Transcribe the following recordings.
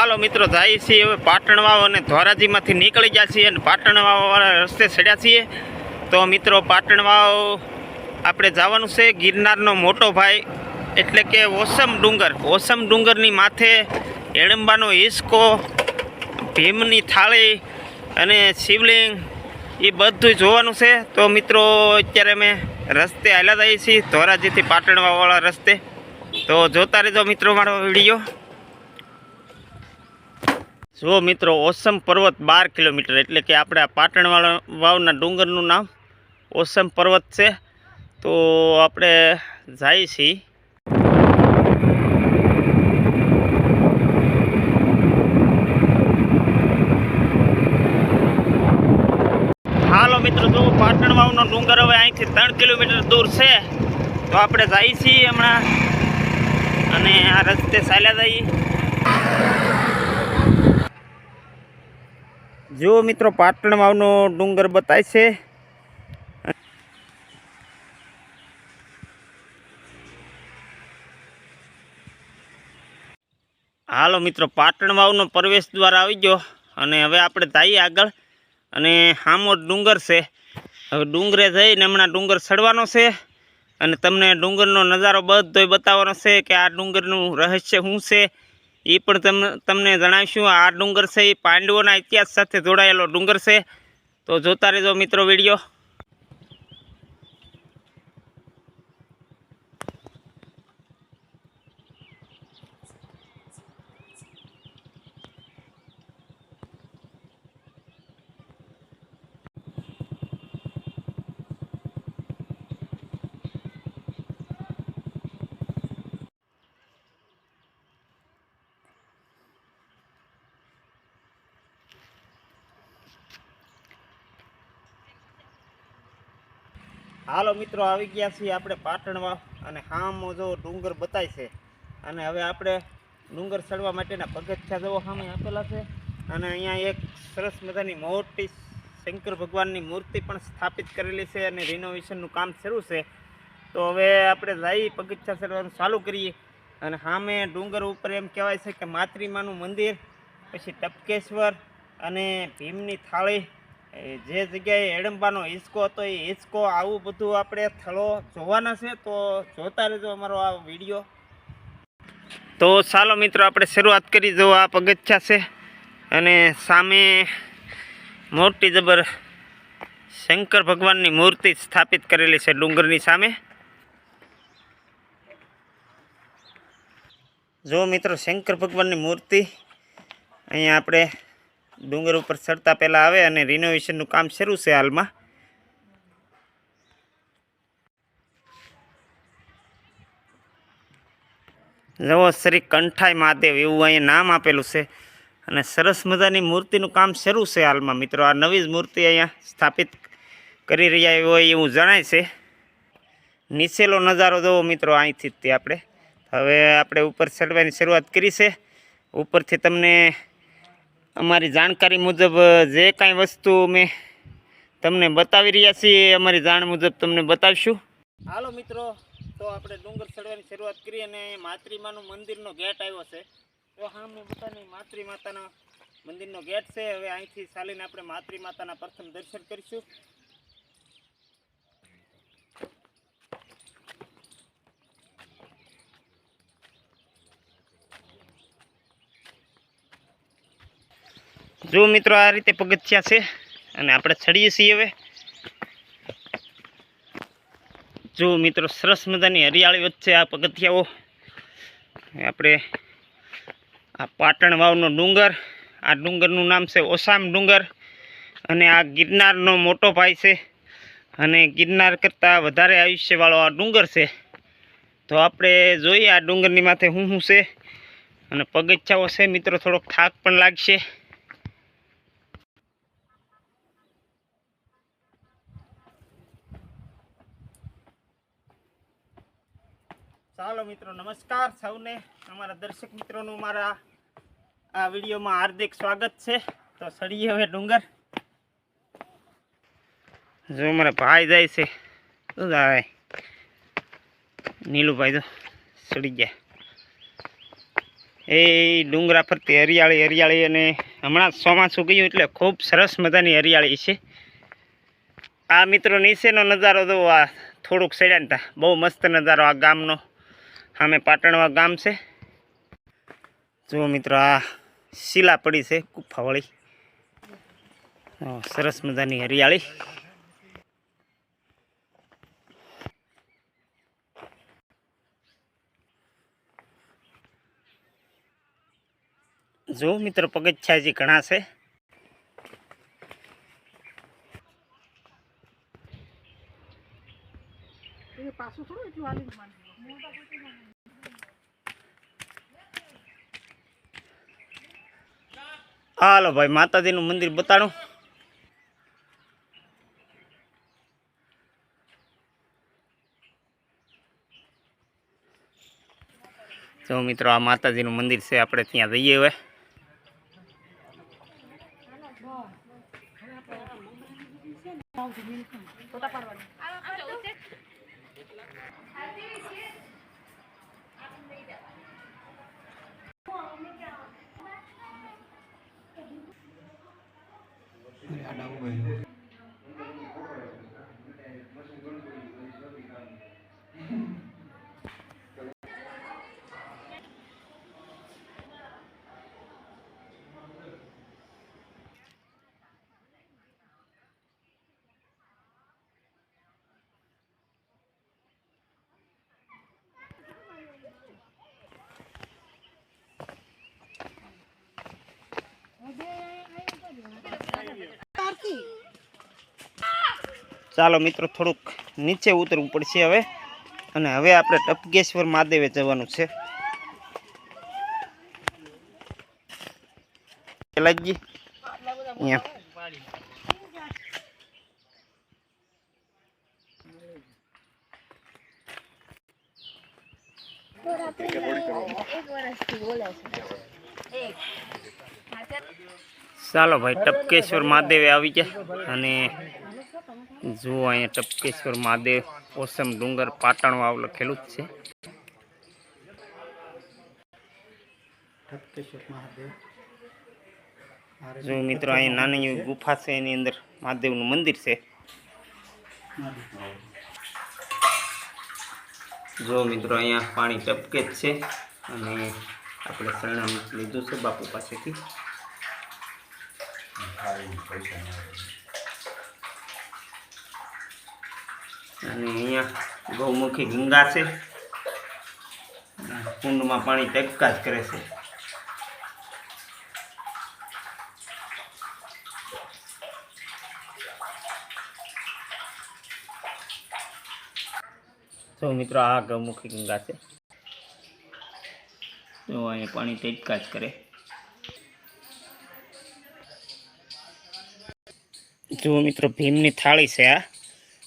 હાલો મિત્રો, જાય છીએ હવે પાટણવાવ અને ધોરાજીમાંથી નીકળી ગયા છીએ અને પાટણવાવાળા રસ્તે ચડ્યા છીએ. તો મિત્રો, પાટણવાવ આપણે જવાનું છે ગિરનારનો મોટો ભાઈ, એટલે કે ઓસમ ડુંગર. ઓસમ ડુંગરની માથે એડંબાનો હિસકો ભીમની થાળી અને શિવલિંગ, એ બધું જોવાનું છે. તો મિત્રો, અત્યારે અમે રસ્તે હાલ્યા જઈએ છીએ ધોરાજીથી પાટણવાવાળા રસ્તે. તો જોતા રહેજો મિત્રો મારો વીડિયો. જો મિત્રો, ઓસમ પર્વત બાર કિલોમીટર, એટલે કે આપણે આ પાટણવાળા વાવના ડુંગરનું નામ ઓસમ પર્વત છે. તો આપણે જાય છીએ. હાલો મિત્રો જો પાટણ વાવનો ડુંગર હવે અહીંથી ત્રણ કિલોમીટર દૂર છે. તો આપણે જઈએ છીએ હમણાં. અને આ રસ્તે ચાલ્યા જઈએ. જો મિત્રો પાટણ માવનો ડુંગર બતાય છે. હાલો મિત્રો પાટણ વાવનો પ્રવેશ દ્વાર આવી ગયો અને હવે આપણે જઈએ આગળ. અને હામો ડુંગર છે. હવે ડુંગરે જઈને હમણાં ડુંગર ચડવાનો છે અને તમને ડુંગરનો નજારો બધોય બતાવવાનો છે કે આ ડુંગરનું રહસ્ય શું છે. એ પણ તમને તમને જણાવીશું, આ ડુંગર છે એ પાંડવોના ઇતિહાસ સાથે જોડાયેલો ડુંગર છે. તો જોતા રહેજો મિત્રો વીડિયો. હાલો મિત્રો, આવી ગયા છીએ આપણે પાટણમાં અને હામો જો ડુંગર બતાય છે. અને હવે આપણે ડુંગર ચડવા માટેના પગથિયા જેવો સામે આપેલા છે. અને અહીંયા એક સરસ મજાની મોટી શંકર ભગવાનની મૂર્તિ પણ સ્થાપિત કરેલી છે અને રિનોવેશનનું કામ શરૂ છે. તો હવે આપણે જઈ પગથિયા ચડવાનું ચાલુ કરીએ. અને સામે ડુંગર ઉપર એમ કહેવાય છે કે માતૃમાનું મંદિર, પછી ટપકેશ્વર અને ભીમની થાળી જે જગ્યાએ એડંબાનો હિંચકો હતો એ હિંચકો આવું બધું આપણે સ્થળો જોવાના છે, તો જોતા રહેજો અમારો આ વીડિયો. તો ચાલો મિત્રો, આપણે શરૂઆત કરી જો આ પગથિયા છે. અને સામે મોટી જબર શંકર ભગવાનની મૂર્તિ સ્થાપિત કરેલી છે ડુંગરની સામે. જો મિત્રો, શંકર ભગવાનની મૂર્તિ, અહીંયા આપણે ડુંગર ઉપર ચડતા પહેલાં આવે અને રિનોવેશનનું કામ શરૂ છે હાલમાં. જવો શ્રી કંઠાઈ મહાદેવ એવું અહીંયા નામ આપેલું છે. અને સરસ મજાની મૂર્તિનું કામ શરૂ છે હાલમાં મિત્રો. આ નવી જ મૂર્તિ અહીંયા સ્થાપિત કરી રહ્યા હોય એવું જણાય છે. નીચેલો નજારો જોવો મિત્રો, અહીંથી જ તે આપણે. હવે આપણે ઉપર ચડવાની શરૂઆત કરી છે. ઉપરથી તમને અમારી જાણકારી મુજબ જે કાંઈ વસ્તુ અમે તમને બતાવી રહ્યા છીએ અમારી જાણ મુજબ તમને બતાવીશું. હાલો મિત્રો, તો આપણે ડુંગર ચડવાની શરૂઆત કરી અને માતૃમાનું મંદિરનો ગેટ આવ્યો છે. તો સામે પોતાની માતૃ માતાના મંદિરનો ગેટ છે. હવે અહીંથી ચાલીને આપણે માતૃ પ્રથમ દર્શન કરીશું. જો મિત્રો આ રીતે પગથિયા છે, અને આપણે ચડીએ છીએ હવે. જો મિત્રો સરસ મજાની હરિયાળી વચ્ચે આ પગથિયાઓ. આપણે આ પાટણ વાવનો ડુંગર, આ ડુંગરનું નામ છે ઓસામ ડુંગર, અને આ ગિરનારનો મોટો ભાઈ છે. અને ગિરનાર કરતાં વધારે આયુષ્યવાળો આ ડુંગર છે. તો આપણે જોઈએ આ ડુંગરની માથે શું શું છે. અને પગથિયાઓ છે મિત્રો થોડોક થાક પણ લાગશે. ચાલો મિત્રો, નમસ્કાર સૌને. અમારા દર્શક મિત્રોનું મારા આ વિડીયોમાં હાર્દિક સ્વાગત છે. તો સડીએ હવે ડુંગર. જો મારા ભાઈ જાય છે. શું જાય નીલુભાઈ તો સડી ગયા. એ ડુંગરા ફરતી હરિયાળી હરિયાળી અને હમણાં ચોમાસું ગયું એટલે ખૂબ સરસ મજાની હરિયાળી છે. આ મિત્રો નીચેનો નજારો તો આ થોડુંક સડ્યા ને બહુ મસ્ત નજારો આ ગામનો. સામે પાટણવા ગામ છે. જુઓ મિત્રો, આ શીલા પડી છે, કુફાવાળી. સરસ મજાની હરિયાળી. જો મિત્રો પગથિયા ઘણા છે. હાલો ભાઈ, માતાજીનું મંદિર બતાડું. જો મિત્રો, આ માતાજીનું મંદિર છે, આપણે ત્યાં જઈએ હવે. આડાવું ગયેલું ચાલો મિત્રો, થોડુંક નીચે ઉતરવું પડશે હવે. અને હવે આપણે ટપકેશ્વર મહાદેવે જવાનું છે. લાગી ચાલો ભાઈ, ટપકેશ્વર મહાદેવે આવી ગયા. અને જુઓ અહીંયા ટપકેશ્વર મહાદેવ ઓસમ ડુંગર પાટણ વાવ લખેલું જ છે. જો મિત્રો અહીંયા નાની એવી ગુફા છે એની અંદર મહાદેવનું મંદિર છે. જો મિત્રો અહીંયા પાણી ટપકે જ છે અને આપણે શરણામ લીધું છે બાપુ પાસેથી. અને અહીંયા ગૌમુખી ગંગા છે. કુંડમાં પાણી ટપકા જ કરે છે. જો મિત્રો, આ ગૌમુખી ગંગા છે. જો અહીંયા પાણી ટપકા જ કરે. જુઓ મિત્રો, ભીમની થાળી છે આ.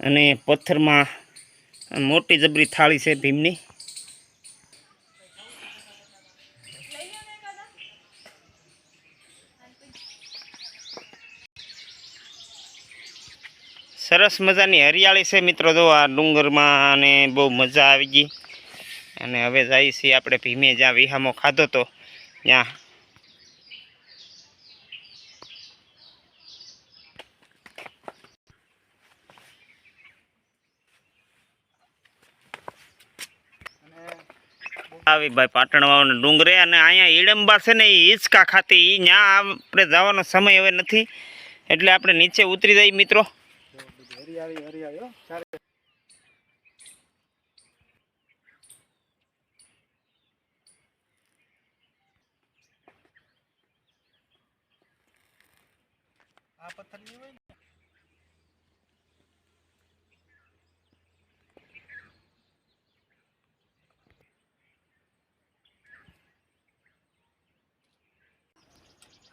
અને પથ્થરમાં મોટી જબરી થાળી છે ભીમની. સરસ મજાની હરિયાળી છે મિત્રો જો આ ડુંગરમાં અને બહુ મજા આવી ગઈ. અને હવે જઈએ છીએ આપણે ભીમે જ્યાં વિહામો ખાધો તો, ત્યાં આવી ભાઈ પાટણવાળાનો ડુંગરે અને અહીંયા ઈડંબા છે ને એ હિંચકા ખાતી એ ત્યાં આપણે જવાનો સમય હવે નથી. એટલે આપણે નીચે ઉતરી જઈએ મિત્રો.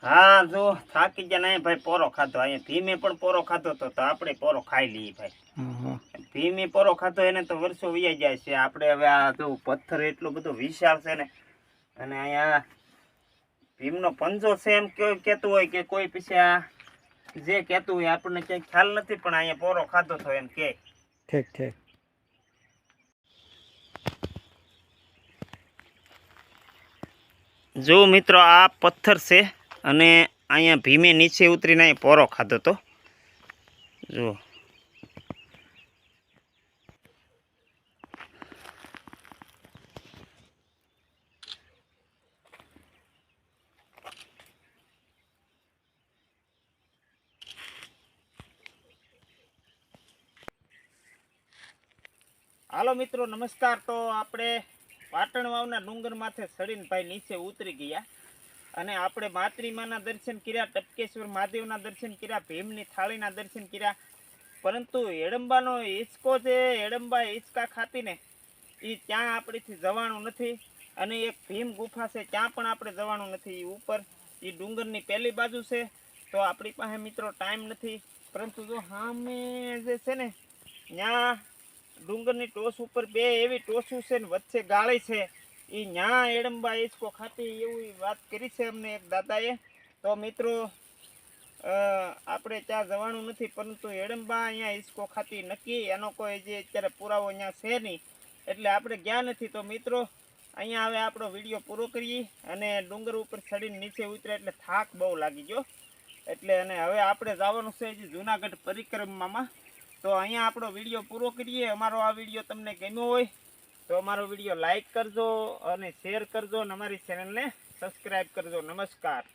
હા જો થાકી ગયા નહીં ભાઈ પોરો ખાધો. અહીંયા ભીમે પણ પોરો ખાધો તો તો આપણે પોરો ખાઈ લઈએ ભાઈ. ભીમે પોરો ખાધો એને તો વર્ષો વૈયા જાય છે. આપણે હવે આ જો પથ્થર એટલો બધો વિશાળ છે ને અને અહીંયા ભીમનો પંજો છે એમ કહેતું હોય કે કોઈ પછી આ જે કહેતું હોય આપણને ક્યાંય ખ્યાલ નથી પણ અહીંયા પોરો ખાધો તો એમ કે. ઠીક ઠીક. જો મિત્રો આ પથ્થર છે. અને અહીંયા ભીમે નીચે ઉતરીને અહીં પોરો ખાધો તો. જુઓ. હાલો મિત્રો, નમસ્કાર. તો આપણે પાટણ વાવના ડુંગર માથે ચડીને ભાઈ નીચે ઉતરી ગયા. અને આપણે માતૃમાના દર્શન કર્યા, ટપકેશ્વર મહાદેવના દર્શન કર્યા, ભીમની થાળીના દર્શન કર્યા. પરંતુ એડંબાનો હિંચકો છે, એડંબા હિંચકા ખાતીને એ ત્યાં આપણેથી જવાનું નથી અને એક ભીમ ગુફા છે, ત્યાં પણ આપણે જવાનું નથી. એ ઉપર એ ડુંગરની પહેલી બાજુ છે, તો આપણી પાસે મિત્રો ટાઈમ નથી. પરંતુ જો સામે જે છે ને ત્યાં ડુંગરની ટોસ ઉપર બે એવી ટોસું છે ને, વચ્ચે ગાળી છે. એ ન્યા એડમ્બા હિંચકો ખાતી એવી વાત કરી છે અમને એક દાદાએ. તો મિત્રો આપણે ત્યાં જવાનું નથી, પરંતુ એડંબા અહીંયા હિંચકો ખાતી નક્કી. એનો કોઈ જે અત્યારે પુરાવો અહીંયા છે નહીં. એટલે આપણે ગયા નથી. તો મિત્રો, અહીંયા હવે આપણો વીડિયો પૂરો કરીએ અને ડુંગર ઉપર ચડીને નીચે ઉતરે એટલે થાક બહુ લાગી ગયો. એટલે અને હવે આપણે જવાનું છે જે જુનાગઢ પરિક્રમામાં. તો અહીંયા આપણો વીડિયો પૂરો કરીએ. અમારો આ વીડિયો તમને ગમ્યો હોય તો અમારો વીડિયો લાઇક કરજો અને શેર કરજો અને અમારી ચેનલને સબસ્ક્રાઈબ કરજો. નમસ્કાર.